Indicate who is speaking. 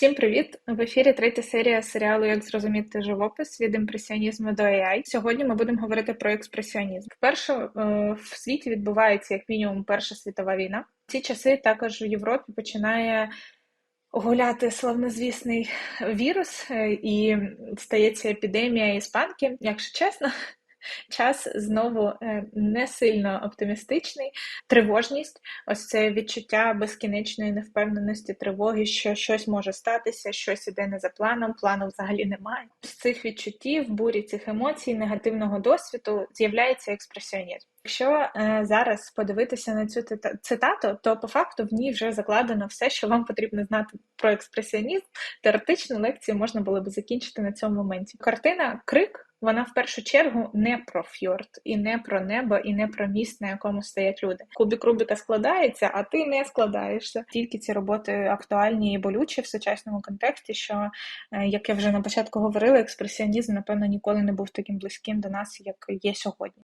Speaker 1: Всім привіт! В ефірі третя серія серіалу Як зрозуміти живопис від імпресіонізму до AI. Сьогодні ми будемо говорити про експресіонізм. Вперше е, в світі відбувається як мінімум Перша світова війна. В ці часи також в Європі починає гуляти славнозвісний вірус, е, і стається епідемія іспанки. Якщо чесно, час знову е, не сильно оптимістичний, тривожність, ось це відчуття безкінечної невпевненості, тривоги, що щось може статися, щось іде не за планом, плану взагалі немає. З цих відчуттів, бурі цих емоцій, негативного досвіду з'являється експресіонізм. Якщо е, зараз подивитися на цю цитату, то по факту в ній вже закладено все, що вам потрібно знати про експресіонізм. Теоретично лекцію можна було би закінчити на цьому моменті. Картина Крик вона в першу чергу не про фьорд, і не про небо, і не про міст, на якому стоять люди. Кубік Рубіка складається, а ти не складаєшся. Тільки ці роботи актуальні і болючі в сучасному контексті. Що е, як я вже на початку говорила, експресіонізм напевно ніколи не був таким близьким до нас, як є сьогодні.